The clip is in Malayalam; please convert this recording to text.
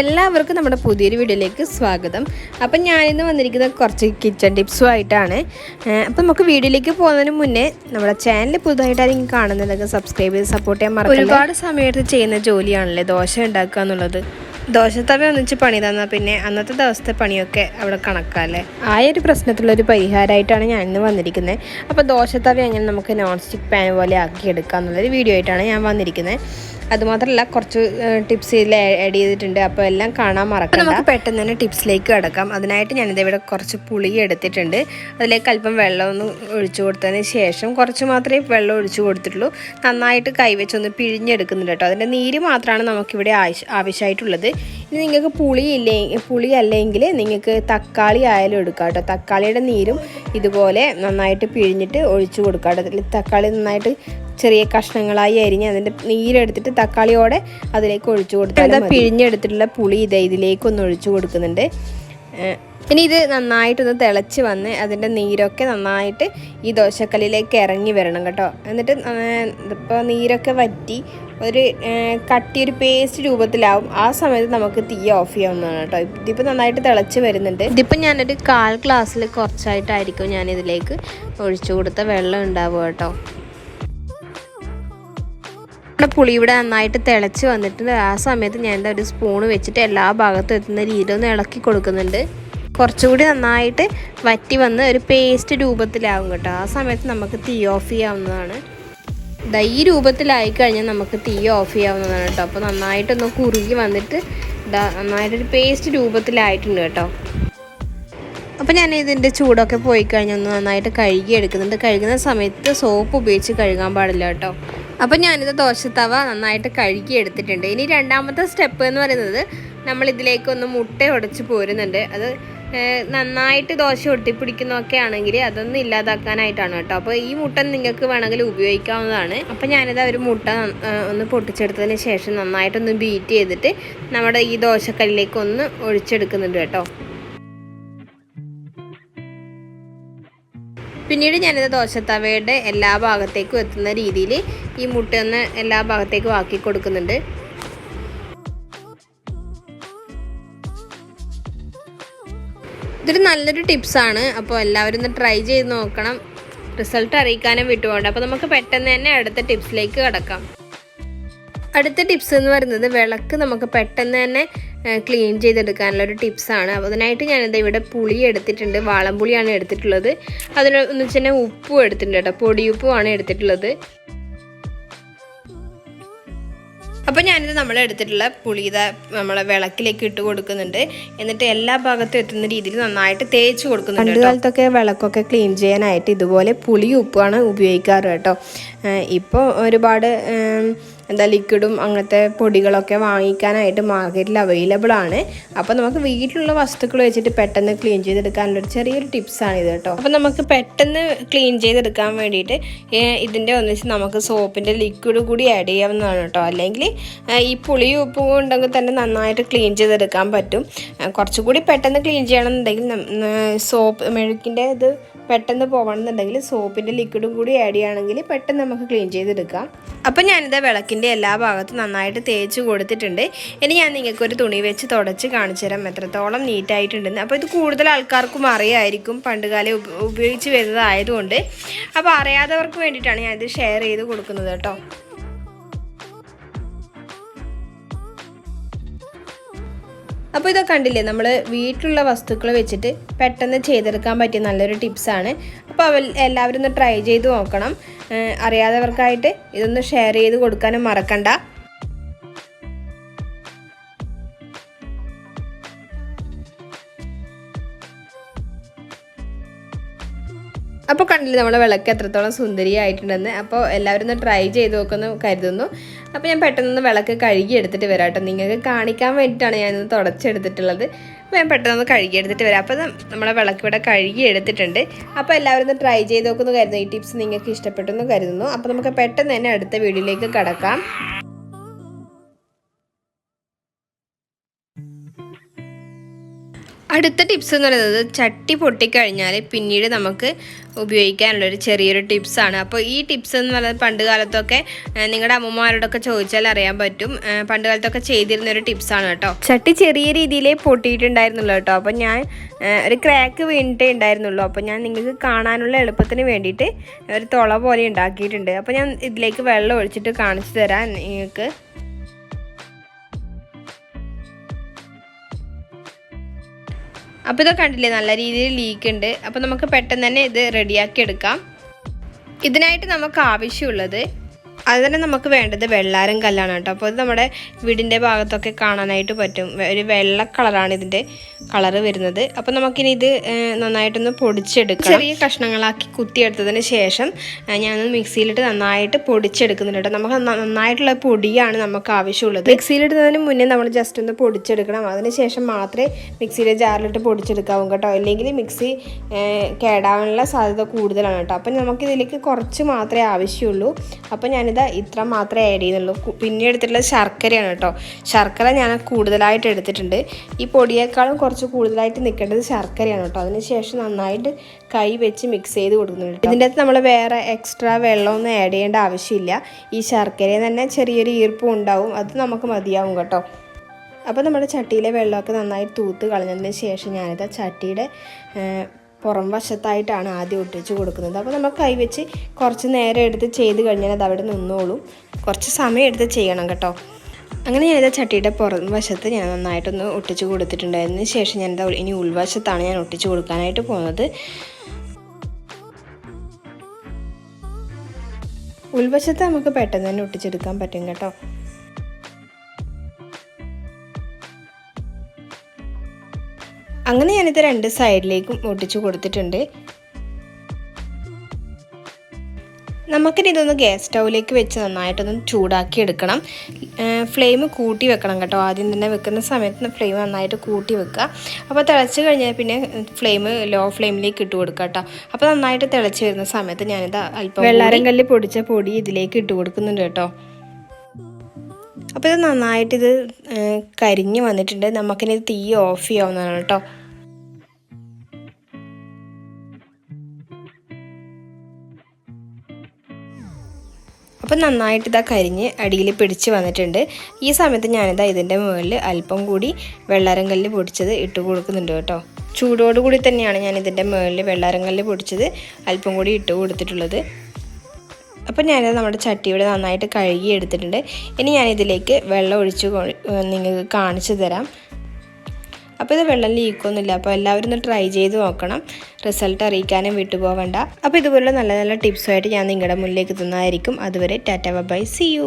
എല്ലാവർക്കും നമ്മുടെ പുതിയൊരു വീഡിയോയിലേക്ക് സ്വാഗതം. അപ്പം ഞാനിന്ന് വന്നിരിക്കുന്നത് കുറച്ച് കിച്ചൺ ടിപ്സും ആയിട്ടാണ് ഏഹ് അപ്പം നമുക്ക് വീഡിയോയിലേക്ക് പോകുന്നതിന് മുന്നേ നമ്മുടെ ചാനൽ പുതുതായിട്ട് ആരെങ്കിലും കാണുന്നുണ്ടെങ്കിൽ സബ്സ്ക്രൈബ് ചെയ്ത് സപ്പോർട്ട് ചെയ്യാൻ മറക്കും ഒരുപാട് സമയത്ത് ചെയ്യുന്ന ജോലിയാണല്ലേ ദോശ ഉണ്ടാക്കുക എന്നുള്ളത്? ദോശത്തവ ഒന്നിച്ച് പണി തന്നാൽ പിന്നെ അന്നത്തെ ദിവസത്തെ പണിയൊക്കെ അവിടെ കണക്കാല്ലേ? ആ ഒരു പ്രശ്നത്തിലൊരു പരിഹാരമായിട്ടാണ് ഞാൻ ഇന്ന് വന്നിരിക്കുന്നത്. അപ്പോൾ ദോശത്തവ എങ്ങനെ നമുക്ക് നോൺ സ്റ്റിക്ക് പാൻ പോലെ ആക്കി എടുക്കുക എന്നുള്ളൊരു വീഡിയോ ആയിട്ടാണ് ഞാൻ വന്നിരിക്കുന്നത്. അതുമാത്രമല്ല കുറച്ച് ടിപ്സ് ഇതിൽ ആഡ് ചെയ്തിട്ടുണ്ട്. അപ്പോൾ എല്ലാം കാണാൻ മറക്കാം നമുക്ക് പെട്ടെന്ന് തന്നെ ടിപ്സിലേക്ക് കിടക്കാം. അതിനായിട്ട് ഞാനിത് ഇവിടെ കുറച്ച് പുളി എടുത്തിട്ടുണ്ട്. അതിലേക്ക് അല്പം വെള്ളം ഒന്ന് ഒഴിച്ചു കൊടുത്തതിന് ശേഷം കുറച്ച് മാത്രമേ വെള്ളം ഒഴിച്ചു കൊടുത്തിട്ടുള്ളൂ. നന്നായിട്ട് കൈവച്ചൊന്ന് പിഴിഞ്ഞെടുക്കുന്നുണ്ട് കേട്ടോ. അതിന്റെ നീര് മാത്രമാണ് നമുക്കിവിടെ ആവശ്യ ആവശ്യമായിട്ടുള്ളത്. ഇനി നിങ്ങൾക്ക് പുളി ഇല്ലേ പുളി അല്ലെങ്കിൽ നിങ്ങൾക്ക് തക്കാളി ആയാലും എടുക്കാം കേട്ടോ. തക്കാളിയുടെ നീരും ഇതുപോലെ നന്നായിട്ട് പിഴിഞ്ഞിട്ട് ഒഴിച്ചു കൊടുക്കാം കേട്ടോ. തക്കാളി നന്നായിട്ട് ചെറിയ കഷ്ണങ്ങളായി അരിഞ്ഞ് അതിന്റെ നീരെടുത്തിട്ട് തക്കാളിയോടെ അതിലേക്ക് ഒഴിച്ചു കൊടുത്താൽ പിഴിഞ്ഞെടുത്തിട്ടുള്ള പുളി ഇത് ഇതിലേക്കൊന്ന് ഒഴിച്ചു കൊടുക്കുന്നുണ്ട്. ഇനി ഇത് നന്നായിട്ടൊന്ന് തിളച്ച് വന്ന് അതിന്റെ നീരൊക്കെ നന്നായിട്ട് ഈ ദോശക്കല്ലിലേക്ക് ഇറങ്ങി വരണം കേട്ടോ. എന്നിട്ട് ഇപ്പോൾ നീരൊക്കെ വറ്റി ഒരു കട്ടിയൊരു പേസ്റ്റ് രൂപത്തിലാവും. ആ സമയത്ത് നമുക്ക് തീ ഓഫ് ചെയ്യാവുന്നതാണ് കേട്ടോ. ഇതിപ്പോൾ നന്നായിട്ട് തിളച്ച് വരുന്നുണ്ട്. ഇതിപ്പോൾ ഞാനൊരു കാൽ ഗ്ലാസ്സിൽ കുറച്ചായിട്ടായിരിക്കും ഞാനിതിലേക്ക് ഒഴിച്ചു കൊടുത്ത വെള്ളം ഉണ്ടാവുക കേട്ടോ. നമ്മുടെ പുളി ഇവിടെ നന്നായിട്ട് തിളച്ച് വന്നിട്ടുണ്ട്. ആ സമയത്ത് ഞാൻ എന്താ ഒരു സ്പൂൺ വെച്ചിട്ട് എല്ലാ ഭാഗത്തും എത്തുന്ന രീതിയിൽ ഒന്ന് ഇളക്കി കൊടുക്കുന്നുണ്ട്. കുറച്ചുകൂടി നന്നായിട്ട് വറ്റി വന്ന് ഒരു പേസ്റ്റ് രൂപത്തിലാവും കേട്ടോ. ആ സമയത്ത് നമുക്ക് തീ ഓഫ് ചെയ്യാവുന്നതാണ്. ഈ രൂപത്തിലായി കഴിഞ്ഞാൽ നമുക്ക് തീ ഓഫ് ചെയ്യാവുന്നതാണ് കേട്ടോ. അപ്പോൾ നന്നായിട്ടൊന്ന് കുറുകി വന്നിട്ട് നന്നായിട്ടൊരു പേസ്റ്റ് രൂപത്തിലായിട്ടുണ്ട് കേട്ടോ. അപ്പോൾ ഞാൻ ഇതിന്റെ ചൂടൊക്കെ പോയി കഴിഞ്ഞ് ഒന്ന് നന്നായിട്ട് കഴുകി എടുക്കുന്നുണ്ട്. കഴുകുന്ന സമയത്ത് സോപ്പ് ഉപയോഗിച്ച് കഴുകാൻ പാടില്ല കേട്ടോ. അപ്പോൾ ഞാനിത് ദോശത്തവ നന്നായിട്ട് കഴുകി എടുത്തിട്ടുണ്ട്. ഇനി രണ്ടാമത്തെ സ്റ്റെപ്പ് എന്ന് പറയുന്നത് നമ്മൾ ഇതിലേക്കൊന്ന് മുട്ട ഉടച്ച് പോരുന്നുണ്ട്. അത് നന്നായിട്ട് ദോശ ഒട്ടിപ്പിടിക്കുന്നതൊക്കെ ആണെങ്കിൽ അതൊന്നും ഇല്ലാതാക്കാനായിട്ടാണ് കേട്ടോ. അപ്പോൾ ഈ മുട്ട നിങ്ങൾക്ക് വേണമെങ്കിൽ ഉപയോഗിക്കാവുന്നതാണ്. അപ്പോൾ ഞാനിത് ഒരു മുട്ട ഒന്ന് പൊട്ടിച്ചെടുത്തതിന് ശേഷം നന്നായിട്ടൊന്ന് ബീറ്റ് ചെയ്തിട്ട് നമ്മുടെ ഈ ദോശക്കല്ലിലേക്ക് ഒന്ന് ഒഴിച്ചെടുക്കുന്നുണ്ട് കേട്ടോ. പിന്നീട് ഞാനിത് ദോശത്തവയുടെ എല്ലാ ഭാഗത്തേക്കും എത്തുന്ന രീതിയിൽ ഈ മുട്ടയൊന്ന് എല്ലാ ഭാഗത്തേക്കും ആക്കി കൊടുക്കുന്നുണ്ട്. ഇതൊരു നല്ലൊരു ടിപ്സാണ്. അപ്പോൾ എല്ലാവരും ഒന്ന് ട്രൈ ചെയ്ത് നോക്കണം. റിസൾട്ട് അറിയിക്കാനും വിട്ടുപോകണ്ട. അപ്പോൾ നമുക്ക് പെട്ടെന്ന് തന്നെ അടുത്ത ടിപ്സിലേക്ക് കിടക്കാം. അടുത്ത ടിപ്സ് എന്ന് പറയുന്നത് വിളക്ക് നമുക്ക് പെട്ടെന്ന് തന്നെ ക്ലീൻ ചെയ്തെടുക്കാനുള്ള ഒരു ടിപ്സാണ് അപ്പോൾ അതിനായിട്ട് ഞാനിത് ഇവിടെ പുളി എടുത്തിട്ടുണ്ട്. വാളംപുളിയാണ് എടുത്തിട്ടുള്ളത്. അതിന് എന്ന് വെച്ചാൽ ഉപ്പും എടുത്തിട്ടുണ്ട് കേട്ടോ. പൊടിയുപ്പുമാണ് എടുത്തിട്ടുള്ളത്. അപ്പോൾ ഞാനിത് നമ്മൾ എടുത്തിട്ടുള്ള പുളി ഇതാ നമ്മളെ വിളക്കിലേക്ക് ഇട്ട് കൊടുക്കുന്നുണ്ട്. എന്നിട്ട് എല്ലാ ഭാഗത്തും എത്തുന്ന രീതിയിൽ നന്നായിട്ട് തേച്ച് കൊടുക്കുന്നുണ്ട് പണ്ട് കാലത്തൊക്കെ വിളക്കൊക്കെ ക്ലീൻ ചെയ്യാനായിട്ട് ഇതുപോലെ പുളി ഉപ്പാണ് ഉപയോഗിക്കാറ് കേട്ടോ. ഇപ്പോൾ ഒരുപാട് എന്താ ലിക്വിഡും അങ്ങനത്തെ പൊടികളൊക്കെ വാങ്ങിക്കാനായിട്ട് മാർക്കറ്റിൽ അവൈലബിൾ ആണ്. അപ്പോൾ നമുക്ക് വീട്ടിലുള്ള വസ്തുക്കൾ വെച്ചിട്ട് പെട്ടെന്ന് ക്ലീൻ ചെയ്തെടുക്കാനുള്ള ഒരു ചെറിയൊരു ടിപ്സാണ് ഇത് കേട്ടോ. അപ്പോൾ നമുക്ക് പെട്ടെന്ന് ക്ലീൻ ചെയ്തെടുക്കാൻ വേണ്ടിയിട്ട് ഇതിന്റെ ഒന്നിച്ച് നമുക്ക് സോപ്പിന്റെ ലിക്വിഡ് കൂടി ആഡ് ചെയ്യാവുന്നതാണ് കേട്ടോ. അല്ലെങ്കിൽ ഈ പുളിയും ഉപ്പും ഉണ്ടെങ്കിൽ തന്നെ നന്നായിട്ട് ക്ലീൻ ചെയ്തെടുക്കാൻ പറ്റും. കുറച്ചുകൂടി പെട്ടെന്ന് ക്ലീൻ ചെയ്യണമെന്നുണ്ടെങ്കിൽ സോപ്പ് മെഴുക്കിന്റെ ഇത് പെട്ടെന്ന് പോകണമെന്നുണ്ടെങ്കിൽ സോപ്പിന്റെ ലിക്വിഡും കൂടി ആഡ് ചെയ്യുകയാണെങ്കിൽ പെട്ടെന്ന് നമുക്ക് ക്ലീൻ ചെയ്തെടുക്കാം. അപ്പം ഞാനിത് വിളക്കിന്റെ എല്ലാ ഭാഗത്തും നന്നായിട്ട് തേച്ച് കൊടുത്തിട്ടുണ്ട്. ഇനി ഞാൻ നിങ്ങൾക്കൊരു തുണി വെച്ച് തുടച്ച് കാണിച്ചു തരാം. എത്രത്തോളം നീറ്റായിട്ടുണ്ടെന്ന് അപ്പോൾ ഇത് കൂടുതൽ ആൾക്കാർക്കും അറിയായിരിക്കും. പണ്ടുകാലം ഉപ- ഉപയോഗിച്ച് വരുന്നതായതുകൊണ്ട്. അപ്പോൾ അറിയാത്തവർക്ക് വേണ്ടിയിട്ടാണ് ഞാനിത് ഷെയർ ചെയ്ത് കൊടുക്കുന്നത് കേട്ടോ. അപ്പോൾ ഇതൊക്കെ കണ്ടില്ലേ? നമ്മൾ വീട്ടിലുള്ള വസ്തുക്കൾ വെച്ചിട്ട് പെട്ടെന്ന് ചെയ്തെടുക്കാൻ പറ്റിയ നല്ലൊരു ടിപ്സാണ് അപ്പോൾ അവ എല്ലാവരും ഒന്ന് ട്രൈ ചെയ്ത് നോക്കണം. അറിയാത്തവർക്കായിട്ട് ഇതൊന്ന് ഷെയർ ചെയ്ത് കൊടുക്കാനും മറക്കണ്ട. അപ്പോൾ കണ്ടില്ല നമ്മുടെ വിളക്ക് എത്രത്തോളം സുന്ദരിയായിട്ടുണ്ടെന്ന്? അപ്പോൾ എല്ലാവരും ഒന്ന് ട്രൈ ചെയ്ത് നോക്കുമെന്ന് കരുതുന്നു. അപ്പോൾ ഞാൻ പെട്ടെന്ന് വിളക്ക് കഴുകി എടുത്തിട്ട് വരാം കേട്ടോ. നിങ്ങൾക്ക് കാണിക്കാൻ വേണ്ടിയിട്ടാണ് ഞാനിത് തുടച്ചെടുത്തിട്ടുള്ളത്. അപ്പോൾ ഞാൻ പെട്ടെന്ന് കഴുകി എടുത്തിട്ട് വരാം അപ്പോൾ നമ്മളെ വിളക്ക് ഇവിടെ കഴുകി എടുത്തിട്ടുണ്ട് അപ്പോൾ എല്ലാവരും ഒന്ന് ട്രൈ ചെയ്ത് നോക്കുമെന്ന് കരുതുന്നു. ഈ ടിപ്സ് നിങ്ങൾക്ക് ഇഷ്ടപ്പെട്ടെന്ന് കരുതുന്നു. അപ്പോൾ നമുക്ക് പെട്ടെന്ന് തന്നെ അടുത്ത വീഡിയോയിലേക്ക് കടക്കാം. അടുത്ത ടിപ്സ് എന്ന് പറയുന്നത് ചട്ടി പൊട്ടിക്കഴിഞ്ഞാൽ പിന്നീട് നമുക്ക് ഉപയോഗിക്കാനുള്ളൊരു ചെറിയൊരു ടിപ്സാണ് അപ്പോൾ ഈ ടിപ്സ് എന്ന് പറയുന്നത് പണ്ട് കാലത്തൊക്കെ നിങ്ങളുടെ അമ്മമാരോടൊക്കെ ചോദിച്ചാൽ അറിയാൻ പറ്റും പണ്ട് കാലത്തൊക്കെ ചെയ്തിരുന്ന ഒരു ടിപ്സാണ് കേട്ടോ. ചട്ടി ചെറിയ രീതിയിലേ പൊട്ടിയിട്ടുണ്ടായിരുന്നുള്ളൂ കേട്ടോ. അപ്പോൾ ഞാൻ ഒരു ക്രാക്ക് വീണിട്ടേ ഉണ്ടായിരുന്നുള്ളൂ. അപ്പോൾ ഞാൻ നിങ്ങൾക്ക് കാണാനുള്ള എളുപ്പത്തിന് വേണ്ടിയിട്ട് ഒരു തുള പോലെ ഉണ്ടാക്കിയിട്ടുണ്ട്. അപ്പോൾ ഞാൻ ഇതിലേക്ക് വെള്ളം ഒഴിച്ചിട്ട് കാണിച്ചു തരാം നിങ്ങൾക്ക്. അപ്പോൾ ഇതൊക്കെ കണ്ടില്ലേ? നല്ല രീതിയിൽ ലീക്ക് ഉണ്ട്. അപ്പോൾ നമുക്ക് പെട്ടെന്ന് തന്നെ ഇത് റെഡിയാക്കി എടുക്കാം. ഇതിനായിട്ട് നമുക്ക് ആവശ്യമുള്ളത് അത് തന്നെ നമുക്ക് വേണ്ടത് വെള്ളാരം കല്ലാണ് കേട്ടോ. അപ്പോൾ ഇത് നമ്മുടെ വീടിന്റെ ഭാഗത്തൊക്കെ കാണാനായിട്ട് പറ്റും. ഒരു വെള്ള കളറാണ് ഇതിന്റെ കളറ് വരുന്നത്. അപ്പോൾ നമുക്കിനി ഇത് നന്നായിട്ടൊന്ന് പൊടിച്ചെടുക്കാം ചെറിയ കഷ്ണങ്ങളാക്കി കുത്തിയെടുത്തതിന് ശേഷം ഞാൻ ഞാനൊന്ന് മിക്സിയിലിട്ട് നന്നായിട്ട് പൊടിച്ചെടുക്കുന്നുണ്ട് കേട്ടോ. നമുക്ക് നന്നായിട്ടുള്ള പൊടിയാണ് നമുക്ക് ആവശ്യമുള്ളത്. മിക്സിയിലിടുന്നതിന് മുന്നേ നമ്മൾ ജസ്റ്റ് ഒന്ന് പൊടിച്ചെടുക്കണം. അതിന് ശേഷം മാത്രമേ മിക്സിയിലെ ജാറിലിട്ട് പൊടിച്ചെടുക്കാവും കേട്ടോ. അല്ലെങ്കിൽ മിക്സി കേടാവാനുള്ള സാധ്യത കൂടുതലാണ് കേട്ടോ. അപ്പം നമുക്കിതിലേക്ക് കുറച്ച് മാത്രമേ ആവശ്യമുള്ളൂ. അപ്പം ഞാനിത് ഇത്ര മാത്രമേ ആഡ് ചെയ്യുന്നുള്ളൂ. പിന്നെ എടുത്തിട്ടുള്ളത് ശർക്കരയാണ് കേട്ടോ. ശർക്കര ഞാൻ കൂടുതലായിട്ട് എടുത്തിട്ടുണ്ട്. ഈ പൊടിയേക്കാളും കുറച്ച് കൂടുതലായിട്ട് നിൽക്കേണ്ടത് ശർക്കരയാണ് കേട്ടോ. അതിനുശേഷം നന്നായിട്ട് കൈ വെച്ച് മിക്സ് ചെയ്ത് കൊടുക്കുന്നുണ്ട്. ഇതിന്റെ അകത്ത് നമ്മൾ വേറെ എക്സ്ട്രാ വെള്ളമൊന്നും ആഡ് ചെയ്യേണ്ട ആവശ്യമില്ല. ഈ ശർക്കരയിൽ തന്നെ ചെറിയൊരു ഈർപ്പം ഉണ്ടാവും. അത് നമുക്ക് മതിയാവും കേട്ടോ. അപ്പോൾ നമ്മുടെ ചട്ടിയിലെ വെള്ളമൊക്കെ നന്നായി തൂത്ത് കളഞ്ഞതിന് ശേഷം ഞാനിത് ചട്ടിയുടെ പുറം വശത്തായിട്ടാണ് ആദ്യം ഒട്ടിച്ച് കൊടുക്കുന്നത്. അപ്പോൾ നമ്മൾ കൈവച്ച് കുറച്ച് നേരം എടുത്ത് ചെയ്ത് കഴിഞ്ഞാൽ അത് അവിടെ നിന്നോളും. കുറച്ച് സമയം എടുത്ത് ചെയ്യണം കേട്ടോ. അങ്ങനെ ഞാനിത് ചട്ടിയുടെ പുറം വശത്ത് ഞാൻ നന്നായിട്ടൊന്ന് ഒട്ടിച്ച് കൊടുത്തിട്ടുണ്ടായിരുന്നതിന് ശേഷം ഞാനിത് ഇനി ഉൾവശത്താണ് ഞാൻ ഒട്ടിച്ച് കൊടുക്കാനായിട്ട് പോകുന്നത്. ഉൾവശത്ത് നമുക്ക് പെട്ടെന്ന് തന്നെ ഒട്ടിച്ചെടുക്കാൻ പറ്റും കേട്ടോ. അങ്ങനെ ഞാനിത് രണ്ട് സൈഡിലേക്കും ഒട്ടിച്ചു കൊടുത്തിട്ടുണ്ട്. നമുക്കിനി ഇതൊന്ന് ഗ്യാസ് സ്റ്റൗവിലേക്ക് വെച്ച് നന്നായിട്ടൊന്ന് ചൂടാക്കി എടുക്കണം. ഫ്ലെയിം കൂട്ടി വെക്കണം കേട്ടോ. ആദ്യം തന്നെ വെക്കുന്ന സമയത്ത് ഫ്ലെയിം നന്നായിട്ട് കൂട്ടി വെക്കുക. അപ്പോൾ തിളച്ച് കഴിഞ്ഞാൽ പിന്നെ ഫ്ലെയിം ലോ ഫ്ലെയിമിലേക്ക് ഇട്ട് കൊടുക്കുക കേട്ടോ. അപ്പോൾ നന്നായിട്ട് തിളച്ച് വരുന്ന സമയത്ത് ഞാനിത് അല്പം വെള്ളാരം കല്ല് പൊടിച്ച പൊടി ഇതിലേക്ക് ഇട്ട് കൊടുക്കുന്നുണ്ട് കേട്ടോ. അപ്പോൾ ഇത് നന്നായിട്ട് ഇത് കരിഞ്ഞ് വന്നിട്ടുണ്ട്. നമുക്കിനി തീ ഓഫ് ചെയ്യാവുന്നതാണ് കേട്ടോ. അപ്പം നന്നായിട്ട് ഇതാ കരിഞ്ഞ് അടിയിൽ പിടിച്ച് വന്നിട്ടുണ്ട്. ഈ സമയത്ത് ഞാനിതാ ഇതിന്റെ മുകളിൽ അല്പം കൂടി വെള്ളാരം കല്ല് പൊടിച്ചത് ഇട്ട് കൊടുക്കുന്നുണ്ട് കേട്ടോ. ചൂടോടുകൂടി തന്നെയാണ് ഞാൻ ഇതിന്റെ മുകളിൽ വെള്ളാരം കല്ല് പൊടിച്ചത് അല്പം കൂടി ഇട്ട് കൊടുത്തിട്ടുള്ളത്. അപ്പം ഞാനിത് നമ്മുടെ ചട്ടിയുടെ നന്നായിട്ട് കഴുകി എടുത്തിട്ടുണ്ട്. ഇനി ഞാനിതിലേക്ക് വെള്ളം ഒഴിച്ച് നിങ്ങൾക്ക് കാണിച്ചു തരാം. അപ്പോൾ ഇത് വെള്ളം ലീക്കൊന്നുമില്ല അപ്പോൾ എല്ലാവരും ഒന്ന് ട്രൈ ചെയ്ത് നോക്കണം. റിസൾട്ട് അറിയിക്കാനും വിട്ടുപോകണ്ട അപ്പോൾ ഇതുപോലുള്ള നല്ല നല്ല ടിപ്സുമായിട്ട് ഞാൻ നിങ്ങളുടെ മുന്നിലേക്ക് തന്നായിരിക്കും അതുവരെ ടാറ്റ ബൈ സി യു